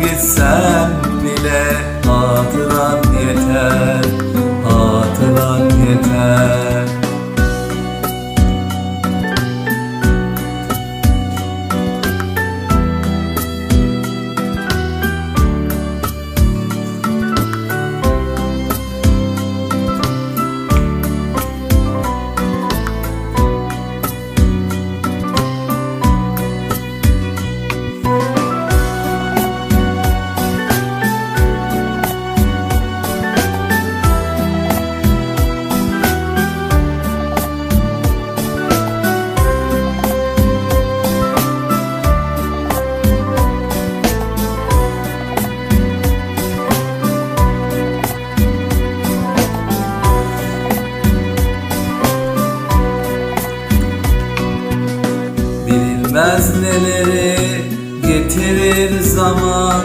Gitsen bile hatıran yeter Bilinmez neleri getirir zaman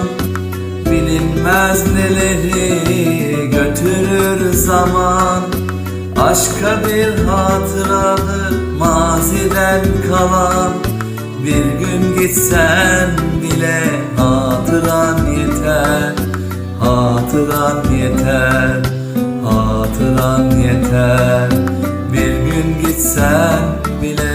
Bilinmez neleri götürür zaman. Aşka bir hatıradır maziden kalan Bir gün gitsen bile hatıran yeter Hatıran yeter Hatıran yeter. Bir gün gitsen bile